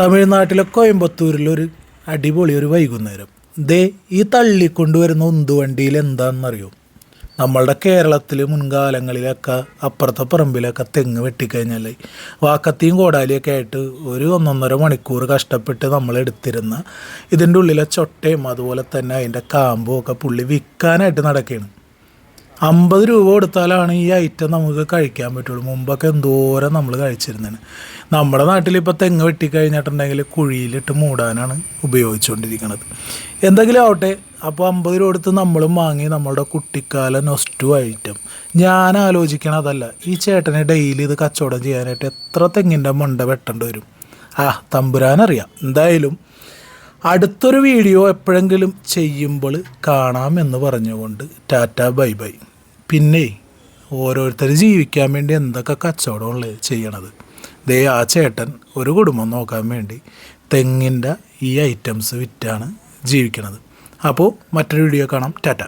തമിഴ്നാട്ടിലെ കോയമ്പത്തൂരിലൊരു അടിപൊളി ഒരു വൈകുന്നേരം. ദേ ഈ തള്ളിക്കൊണ്ടുവരുന്ന ഉന്തുവണ്ടിയിൽ എന്താണെന്നറിയോ? നമ്മളുടെ കേരളത്തിൽ മുൻകാലങ്ങളിലൊക്കെ അപ്പുറത്തെ പറമ്പിലൊക്കെ തെങ്ങ് വെട്ടിക്കഴിഞ്ഞാൽ വാക്കത്തിയും കോടാലിയൊക്കെ ആയിട്ട് ഒരു ഒന്നൊന്നര മണിക്കൂർ കഷ്ടപ്പെട്ട് നമ്മൾ എടുത്തിരുന്ന ഇതിന്റെ ഉള്ളിലെ ചൊട്ടയും അതുപോലെ തന്നെ അതിന്റെ കാമ്പും ഒക്കെ പുള്ളി വിൽക്കാനായിട്ട് നടക്കുകയാണ്. അമ്പത് രൂപ കൊടുത്താലാണ് ഈ ഐറ്റം നമുക്ക് കഴിക്കാൻ പറ്റുള്ളൂ. മുമ്പൊക്കെ എന്തോരം നമ്മൾ കഴിച്ചിരുന്നത് നമ്മുടെ നാട്ടിൽ ഇപ്പോൾ തെങ്ങ് വെട്ടിക്കഴിഞ്ഞിട്ടുണ്ടെങ്കിൽ കുഴിയിലിട്ട് മൂടാനാണ് ഉപയോഗിച്ചുകൊണ്ടിരിക്കുന്നത് എന്തെങ്കിലും ആവട്ടെ അപ്പോൾ അമ്പത് രൂപ കൊടുത്ത് നമ്മളും വാങ്ങി നമ്മളുടെ കുട്ടിക്കാല നൊസ്റ്റു ഐറ്റം ഞാൻ ആലോചിക്കണതല്ല ഈ ചേട്ടനെ ഡെയിലി ഇത് കച്ചവടം ചെയ്യാനായിട്ട് എത്ര തെങ്ങിന്റെ മണ്ട വെട്ടേണ്ടി വരും? ആ തമ്പുരാനറിയാം. എന്തായാലും അടുത്തൊരു വീഡിയോ എപ്പോഴെങ്കിലും ചെയ്യുമ്പോൾ കാണാമെന്ന് പറഞ്ഞുകൊണ്ട് ടാറ്റ ബൈ ബൈ. പിന്നെ ഓരോരുത്തർ ജീവിക്കാൻ വേണ്ടി എന്തൊക്കെ കച്ചവടമുള്ളത് ചെയ്യണത്. ദേ ആ ചേട്ടൻ ഒരു കുടുംബം നോക്കാൻ വേണ്ടി തെങ്ങിന്റെ ഈ ഐറ്റംസ് വിറ്റാണ് ജീവിക്കണത്. അപ്പോൾ മറ്റൊരു വീഡിയോ കാണാം. ടാറ്റ.